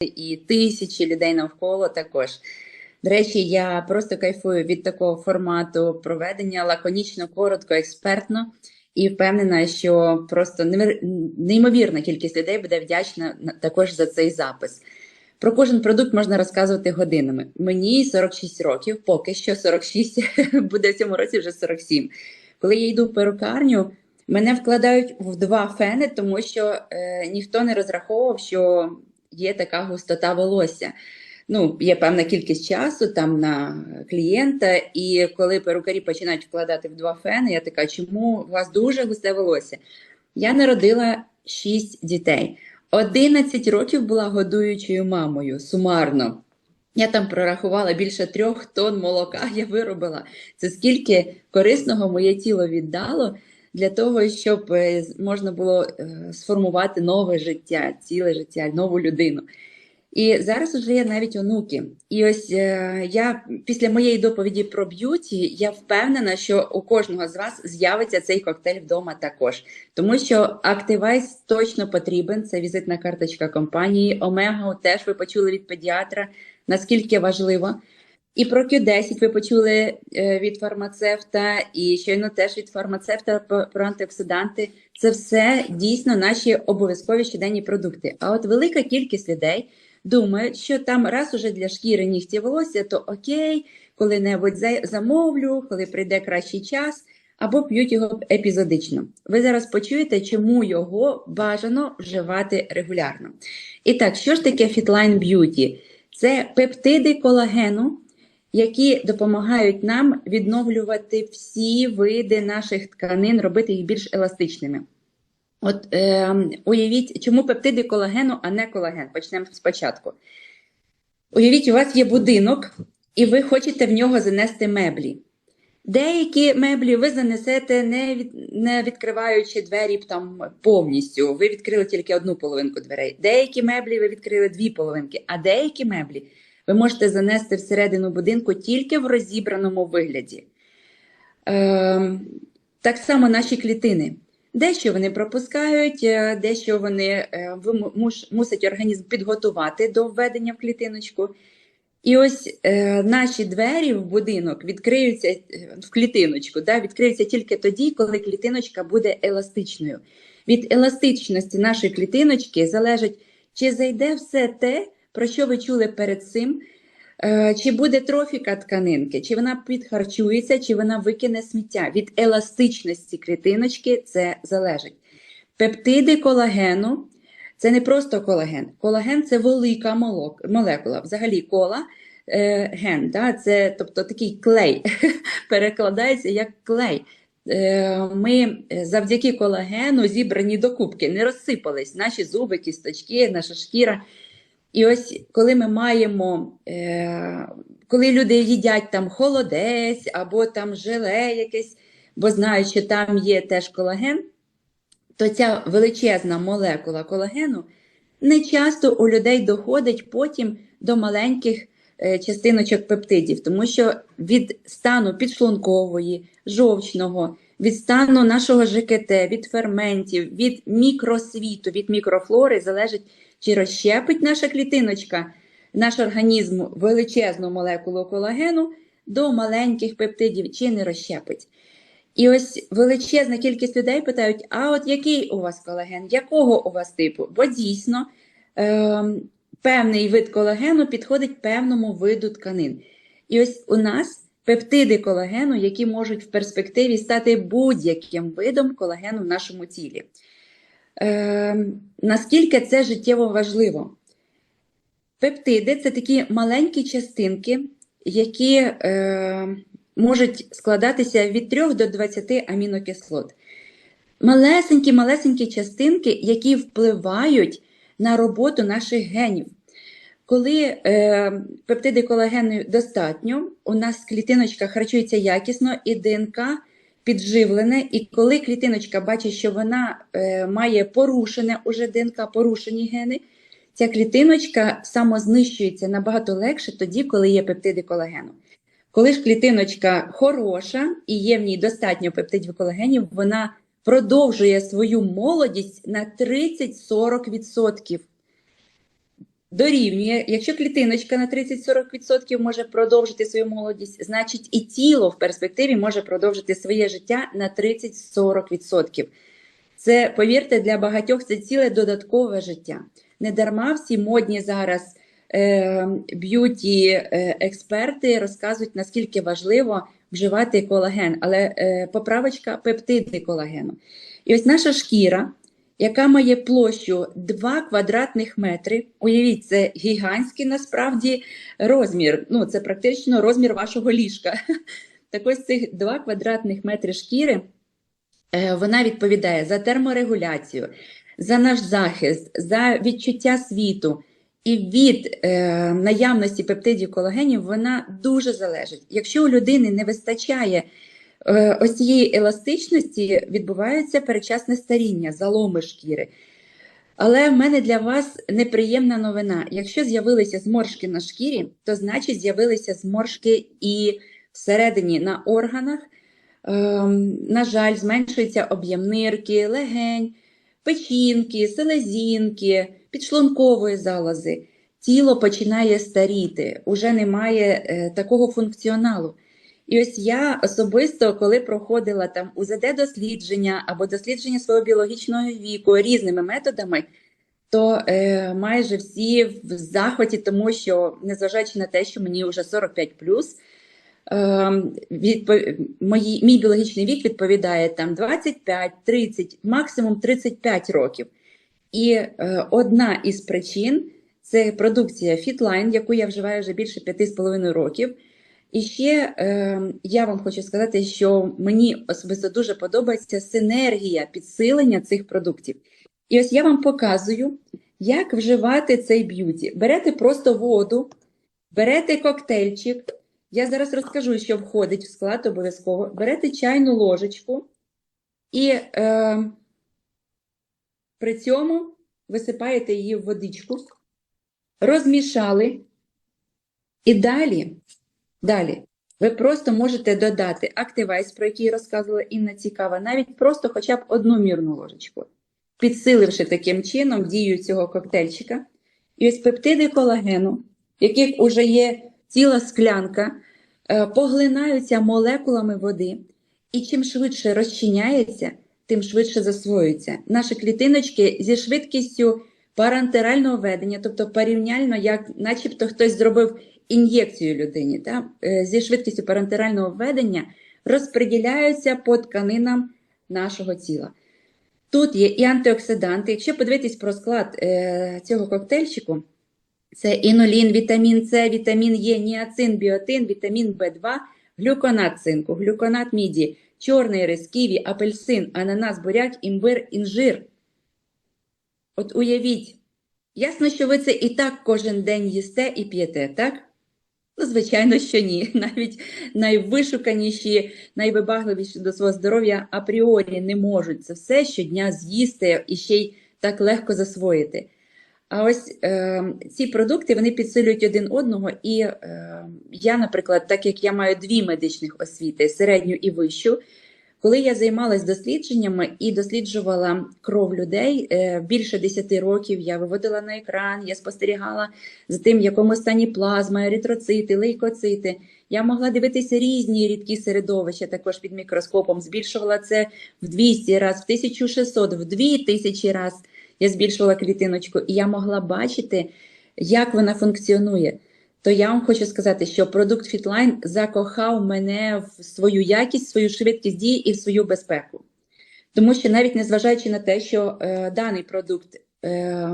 і тисячі людей навколо також. До речі, я просто кайфую від такого формату проведення лаконічно, коротко, експертно і впевнена, що просто неймовірна кількість людей буде вдячна також за цей запис. Про кожен продукт можна розказувати годинами. Мені 46 років, поки що 46, буде в цьому році вже 47. Коли я йду в перукарню, мене вкладають в два фени, тому що е, ніхто не розраховував, що є така густота волосся. Ну, є певна кількість часу там на клієнта, і коли перукарі починають вкладати в два фени, я така, чому у вас дуже густе волосся? Я народила 6 дітей. 11 років була годуючою мамою сумарно. Я там прорахувала більше трьох тонн молока, я виробила. Це скільки корисного моє тіло віддало для того, щоб е, можна було е, сформувати нове життя, ціле життя, нову людину. І зараз вже є навіть онуки. І ось е, я після моєї доповіді про б'юті, я впевнена, що у кожного з вас з'явиться цей коктейль вдома також. Тому що Activize точно потрібен. Це візитна карточка компанії. Омега теж ви почули від педіатра, наскільки важливо. І про Q10 ви почули е, від фармацевта, і щойно теж від фармацевта про- антиоксиданти. Це все дійсно наші обов'язкові щоденні продукти. А от велика кількість людей думають, що там раз уже для шкіри нігті волосся, то окей, коли-небудь замовлю, коли прийде кращий час, або п'ють його епізодично. Ви зараз почуєте, чому його бажано вживати регулярно. І так, що ж таке Fitline Beauty? Це пептиди колагену, які допомагають нам відновлювати всі види наших тканин, робити їх більш еластичними. От е, уявіть, чому пептиди колагену, а не колаген? Почнемо спочатку. Уявіть, у вас є будинок, і ви хочете в нього занести меблі. Деякі меблі ви занесете, не, від, не відкриваючи двері там повністю. Ви відкрили тільки одну половинку дверей. Деякі меблі ви відкрили дві половинки, а деякі меблі ви можете занести всередину будинку тільки в розібраному вигляді. Ем, так само наші клітини. Дещо вони пропускають, е, дещо вони е, мусить організм підготувати до введення в клітиночку. І ось е, наші двері в будинок відкриються е, в клітиночку, да, відкриються тільки тоді, коли клітиночка буде еластичною. Від еластичності нашої клітиночки залежить, чи зайде все те, про що ви чули перед цим, е, чи буде трофіка тканинки, чи вона підхарчується, чи вона викине сміття. Від еластичності клітиночки це залежить. Пептиди колагену це не просто колаген. Колаген це велика молекула. Взагалі кола. е, Ген, да, це тобто такий клей перекладається як клей. Е, Ми завдяки колагену зібрані до кубки, не розсипались наші зуби, кісточки, наша шкіра. І ось коли ми маємо, е, коли люди їдять там холодець або там желе якесь, бо знають, що там є теж колаген, то ця величезна молекула колагену не часто у людей доходить потім до маленьких е, частиночок пептидів, тому що від стану підшлункової, жовчного, від стану нашого ЖКТ, від ферментів, від мікросвіту, від мікрофлори залежить, чи розщепить наша клітиночка, наш організм величезну молекулу колагену до маленьких пептидів, чи не розщепить. І ось величезна кількість людей питають: а от який у вас колаген, якого у вас типу? Бо дійсно е, певний вид колагену підходить певному виду тканин. І ось у нас пептиди колагену, які можуть в перспективі стати будь-яким видом колагену в нашому тілі. Е, наскільки це життєво важливо? Пептиди це такі маленькі частинки, які е, можуть складатися від 3 до 20 амінокислот. Малесенькі, малесенькі частинки, які впливають на роботу наших генів. Коли е, пептиди колагену достатньо, у нас клітиночка харчується якісно і ДНК підживлене. І коли клітиночка бачить, що вона е, має порушене уже ДНК, порушені гени, ця клітиночка самознищується набагато легше тоді, коли є пептиди колагену. Коли ж клітиночка хороша і є в ній достатньо пептидів колагенів, вона продовжує свою молодість на 30-40%. Дорівнює, якщо клітиночка на 30-40% може продовжити свою молодість, значить і тіло в перспективі може продовжити своє життя на 30-40%. Це, повірте, для багатьох це ціле додаткове життя. Не дарма всі модні зараз е, б'юті-експерти розказують, наскільки важливо вживати колаген, але е, поправочка пептиди колагену. І ось наша шкіра, яка має площу 2 квадратних метри. Уявіть, це гігантський насправді розмір. Ну, це практично розмір вашого ліжка. Так ось цих 2 квадратних метри шкіри е, вона відповідає за терморегуляцію, за наш захист, за відчуття світу. І від е, наявності пептидів колагенів вона дуже залежить. Якщо у людини не вистачає ось цієї еластичності, відбувається перечасне старіння, заломи шкіри. Але в мене для вас неприємна новина. Якщо з'явилися зморшки на шкірі, то значить з'явилися зморшки і всередині на органах. Ем, на жаль, зменшується об'єм нирки, легень, печінки, селезінки, підшлункової залози. Тіло починає старіти, уже немає е, такого функціоналу. І ось я особисто, коли проходила там УЗД-дослідження або дослідження свого біологічного віку різними методами, то е, майже всі в захваті, тому що, незважаючи на те, що мені вже 45 е, відпо... мої, мій біологічний вік відповідає там 25, 30, максимум 35 років. І е, одна із причин це продукція Fitline, яку я вживаю вже більше 5,5 років. І ще е, я вам хочу сказати, що мені особисто дуже подобається синергія підсилення цих продуктів. І ось я вам показую, як вживати цей б'юті. Берете просто воду, берете коктейльчик. Я зараз розкажу, що входить в склад обов'язково. Берете чайну ложечку і е, при цьому висипаєте її в водичку, розмішали. І далі, далі, ви просто можете додати активайс, про який розказувала Інна Цікава, навіть просто хоча б одну мірну ложечку, підсиливши таким чином дію цього коктейльчика. І ось пептиди колагену, яких вже є ціла склянка, е, поглинаються молекулами води, і чим швидше розчиняється, тим швидше засвоюється. Наші клітиночки зі швидкістю парентерального ведення, тобто порівняльно, як начебто хтось зробив ін'єкцію людині, та, е, зі швидкістю парентерального ведення розподіляються по тканинам нашого тіла. Тут є і антиоксиданти. Якщо подивитись про склад е, цього коктейльчику, це інулін, вітамін С, вітамін Е, ніацин, біотин, вітамін В2, глюконат цинку, глюконат міді, чорний рис, ківі, апельсин, ананас, буряк, імбир, інжир. От уявіть, ясно, що ви це і так кожен день їсте і п'єте, так? Ну, звичайно, що ні. Навіть найвишуканіші, найвибагливіші до свого здоров'я апріорі не можуть це все щодня з'їсти і ще й так легко засвоїти. А ось е, ці продукти вони підсилюють один одного. І е, я, наприклад, так як я маю дві медичних освіти середню і вищу, коли я займалась дослідженнями і досліджувала кров людей е, більше 10 років, я виводила на екран, я спостерігала за тим, в якому стані плазма, еритроцити, лейкоцити. Я могла дивитися різні рідкі середовища, також під мікроскопом. Збільшувала це в 200 раз, в 1600, в 2000 раз. Я збільшувала клітиночку, і я могла бачити, як вона функціонує то я вам хочу сказати, що продукт Fitline закохав мене в свою якість, свою швидкість дії і в свою безпеку. Тому що навіть незважаючи на те, що е, даний продукт е,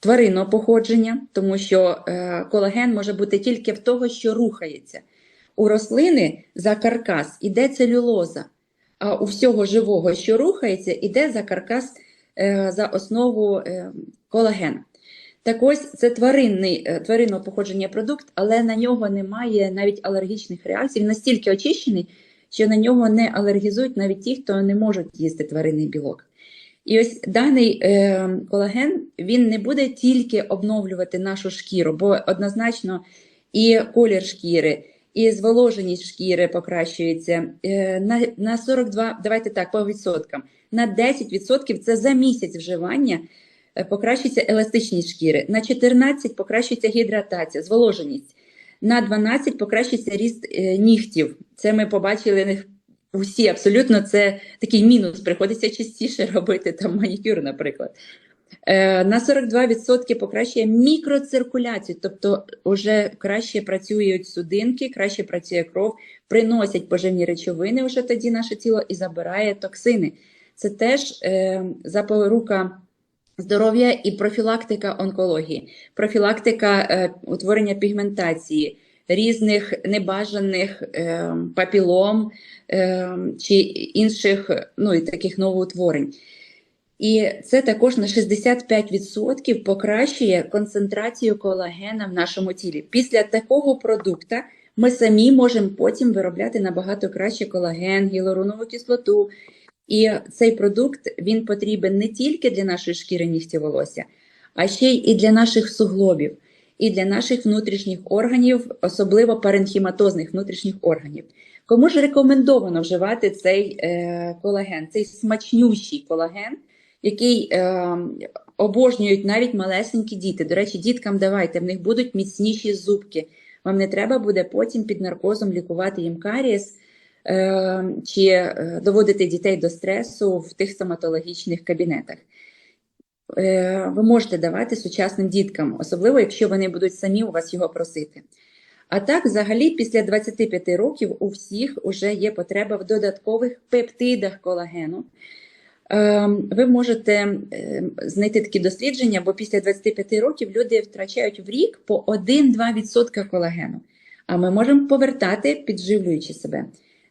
тваринного походження, тому що е, колаген може бути тільки в того, що рухається. У рослини за каркас іде целюлоза, а у всього живого, що рухається, іде за каркас е, за основу е, колагена. Так ось це тваринний, е, тваринного походження продукт, але на нього немає навіть алергічних реакцій. Він настільки очищений, що на нього не алергізують навіть ті, хто не можуть їсти тваринний білок. І ось даний е, колаген він не буде тільки обновлювати нашу шкіру, бо однозначно і колір шкіри, і зволоженість шкіри покращується. Е, на на 42, давайте так, по відсоткам, на 10% це за місяць вживання покращується еластичність шкіри, на 14 покращується гідратація, зволоженість, на 12 покращується ріст е, нігтів. Це ми побачили усі абсолютно. Це такий мінус. Приходиться частіше робити там манікюр, наприклад. Е, На 42% покращує мікроциркуляцію, тобто вже краще працюють судинки, краще працює кров, приносять поживні речовини вже тоді наше тіло і забирає токсини. Це теж е, запорука здоров'я і профілактика онкології, профілактика е, утворення пігментації, різних небажаних е, папілом е, чи інших ну, і таких новоутворень. І це також на 65% покращує концентрацію колагена в нашому тілі. Після такого продукту ми самі можемо потім виробляти набагато краще колаген, гіалуронову кислоту. І цей продукт він потрібен не тільки для нашої шкіри нігті волосся, а ще й для наших суглобів, і для наших внутрішніх органів, особливо паренхіматозних внутрішніх органів. Кому ж рекомендовано вживати цей е, колаген, цей смачнющий колаген, який е, обожнюють навіть малесенькі діти. До речі, діткам давайте, в них будуть міцніші зубки. Вам не треба буде потім під наркозом лікувати їм карієс чи е, доводити дітей до стресу в тих стоматологічних кабінетах. Е, ви можете давати сучасним діткам, особливо якщо вони будуть самі у вас його просити. А так, взагалі, після 25 років у всіх вже є потреба в додаткових пептидах колагену. Ви можете знайти такі дослідження, бо після 25 років люди втрачають в рік по 1-2% колагену. А ми можемо повертати, підживлюючи себе.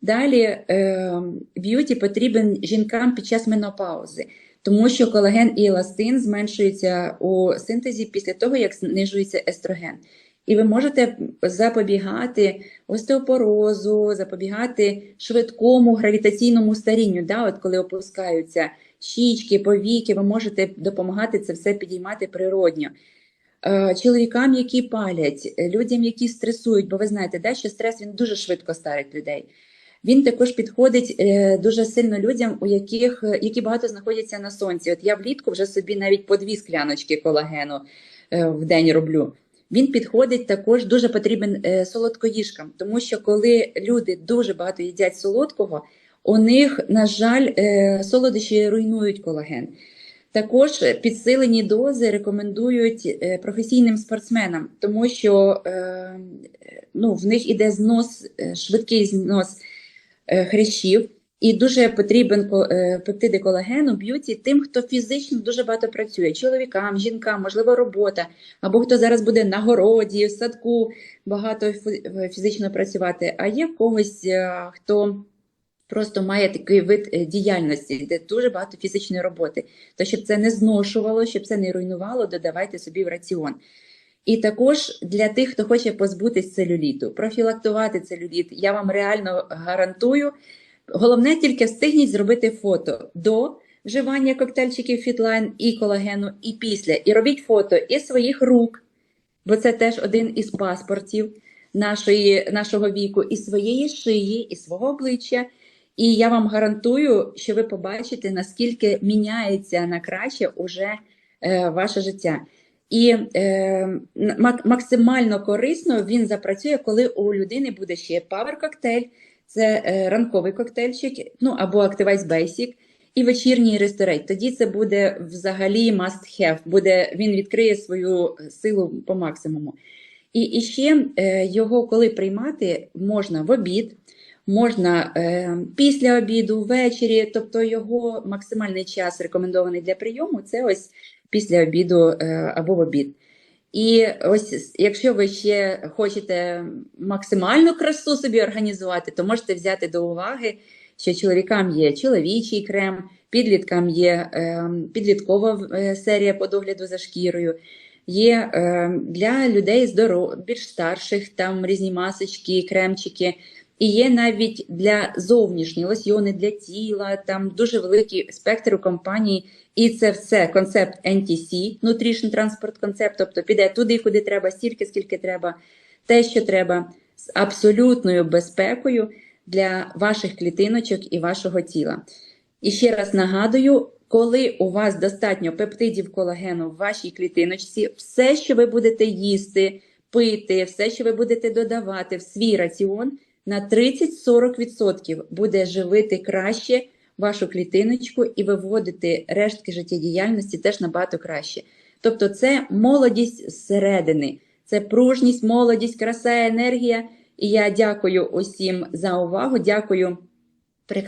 Далі ем, б'юті потрібен жінкам під час менопаузи, тому що колаген і еластин зменшуються у синтезі після того, як знижується естроген. І ви можете запобігати остеопорозу, запобігати швидкому гравітаційному старінню. Да? От коли опускаються щічки, повіки, ви можете допомагати це все підіймати природньо. Е, Чоловікам, які палять, людям, які стресують, бо ви знаєте, да, що стрес він дуже швидко старить людей. Він також підходить е, дуже сильно людям, у яких які багато знаходяться на сонці. От я влітку вже собі навіть по дві скляночки колагену е, в день роблю. Він підходить також дуже потрібен е, солодкоїжкам, тому що коли люди дуже багато їдять солодкого, у них, на жаль, е, солодощі руйнують колаген. Також підсилені дози рекомендують е, професійним спортсменам, тому що е, ну, в них іде знос, е, швидкий знос е, хрящів. І дуже потрібен е, пептиди колагену б'юті тим, хто фізично дуже багато працює: чоловікам, жінкам, можливо, робота, або хто зараз буде на городі, в садку багато фізично працювати. А є в когось, е, хто просто має такий вид е, діяльності, де дуже багато фізичної роботи. То щоб це не зношувало, щоб це не руйнувало, додавайте собі в раціон. І також для тих, хто хоче позбутись целюліту, профілактувати целюліт, я вам реально гарантую. Головне тільки встигніть зробити фото до вживання коктейльчиків Фітлайн і колагену, і після. І робіть фото і своїх рук, бо це теж один із паспортів нашої, нашого віку, і своєї шиї, і свого обличчя. І я вам гарантую, що ви побачите, наскільки міняється на краще уже е, ваше життя. І е, максимально корисно він запрацює, коли у людини буде ще Power коктейль, це е, ранковий коктейльчик, ну або Activize Basic, і вечірній ресторейт. Тоді це буде взагалі must have. Буде, він відкриє свою силу по максимуму. І, і ще е, його, коли приймати, можна в обід, можна е, після обіду, ввечері, тобто його максимальний час рекомендований для прийому це ось після обіду е, або в обід. І ось якщо ви ще хочете максимальну красу собі організувати, то можете взяти до уваги, що чоловікам є чоловічий крем, підліткам є е, підліткова е, серія по догляду за шкірою. Є для людей здоров... більш старших, там різні масочки, кремчики. І є навіть для зовнішні лосьйони для тіла, там дуже великий спектр у компанії. І це все концепт NTC, Nutrition Transport Concept, тобто піде туди, куди треба, стільки, скільки треба, те, що треба, з абсолютною безпекою для ваших клітиночок і вашого тіла. І ще раз нагадую, коли у вас достатньо пептидів колагену в вашій клітиночці, все, що ви будете їсти, пити, все, що ви будете додавати в свій раціон, на 30-40% буде живити краще вашу клітиночку і виводити рештки життєдіяльності теж набагато краще. Тобто це молодість зсередини, це пружність, молодість, краса, енергія. І я дякую усім за увагу. Дякую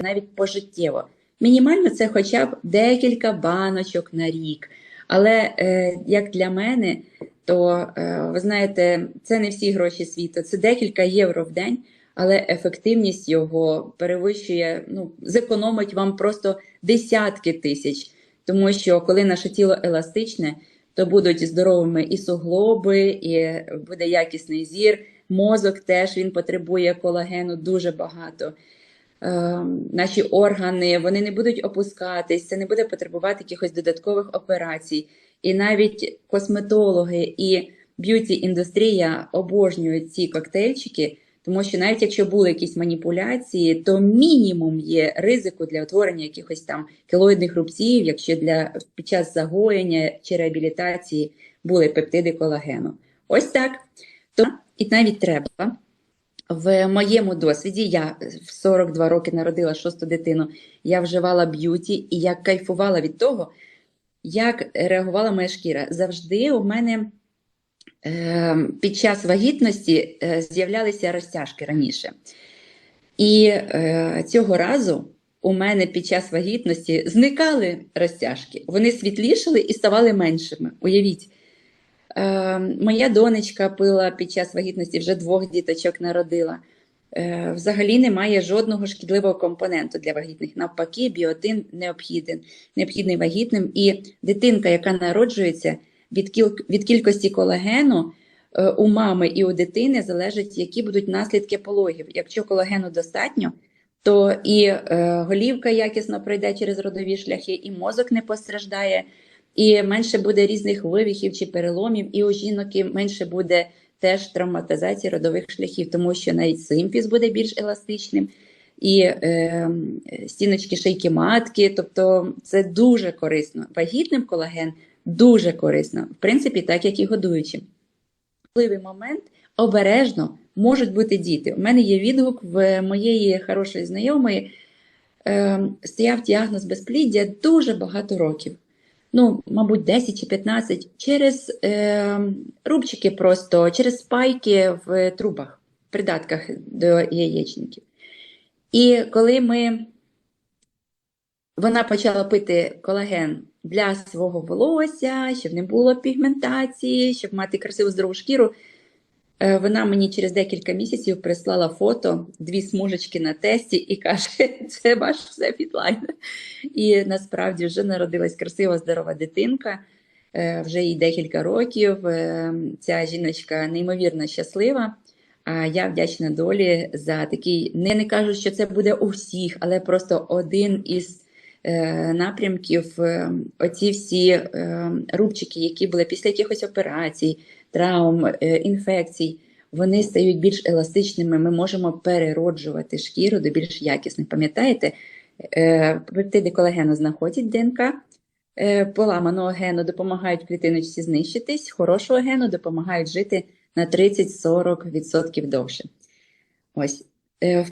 навіть пожиттєво. Мінімально це хоча б декілька баночок на рік. Але е, як для мене, то е, ви знаєте, це не всі гроші світу, це декілька євро в день, але ефективність його перевищує, ну, зекономить вам просто десятки тисяч. Тому що коли наше тіло еластичне, то будуть здоровими і суглоби, і буде якісний зір. Мозок теж він потребує колагену дуже багато. Е, наші органи вони не будуть опускатись, це не буде потребувати якихось додаткових операцій. І навіть косметологи і б'юті-індустрія обожнюють ці коктейльчики, тому що навіть якщо були якісь маніпуляції, то мінімум є ризику для утворення якихось там кілоїдних рубців, якщо для під час загоєння чи реабілітації були пептиди колагену. Ось так. То і навіть треба. В моєму досвіді я в 42 роки народила шосту дитину. Я вживала б'юті і я кайфувала від того, як реагувала моя шкіра. Завжди у мене під час вагітності е, з'являлися розтяжки раніше. І е, цього разу у мене під час вагітності зникали розтяжки. Вони світлішали і ставали меншими. Уявіть. Е, моя донечка пила під час вагітності, вже двох діточок народила. Е, взагалі немає жодного шкідливого компоненту для вагітних. Навпаки, біотин необхіден, необхідний вагітним. І дитинка, яка народжується від, кіл, від кількості колагену е, у мами і у дитини залежить, які будуть наслідки пологів. Якщо колагену достатньо, то і е, голівка якісно пройде через родові шляхи, і мозок не постраждає і менше буде різних вивіхів чи переломів, і у жінок менше буде теж травматизації родових шляхів, тому що навіть симфіз буде більш еластичним, і е, стіночки шийки матки, тобто це дуже корисно. Вагітним колаген дуже корисно, в принципі, так як і годуючим. Важливий момент обережно можуть бути діти. У мене є відгук в моєї хорошої знайомої. Е, стояв діагноз безпліддя дуже багато років ну, мабуть, 10 чи 15, через е, рубчики просто, через спайки в трубах, придатках до яєчників. І коли ми, вона почала пити колаген для свого волосся, щоб не було пігментації, щоб мати красиву здорову шкіру, е, вона мені через декілька місяців прислала фото, дві смужечки на тесті і каже, це ваш все підлайн. І насправді вже народилась красива, здорова дитинка. Е, Вже їй декілька років. Е, Ця жіночка неймовірно щаслива. А я вдячна долі за такий, не, не кажу, що це буде у всіх, але просто один із напрямків. е, Оці всі е, рубчики, які були після якихось операцій, травм, е, інфекцій, вони стають більш еластичними. Ми можемо перероджувати шкіру до більш якісних. Пам'ятаєте? Е, Пептиди колагену знаходять ДНК, е, поламаного гену допомагають клітиночці знищитись, хорошого гену допомагають жити на 30-40% довше. Ось. Е,